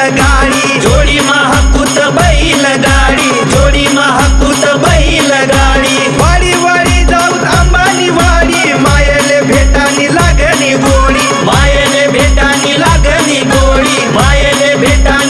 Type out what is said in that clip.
बैलगाडी. जोडी महापूत बैलगाडी. जोडी महापूत बैलगाडी. वाडी वाडी जाऊन अंबानी वाडी. मायले भेटानी लागणी गोडी. मायले भेटानी लागणी गोडी. मायले भेटानी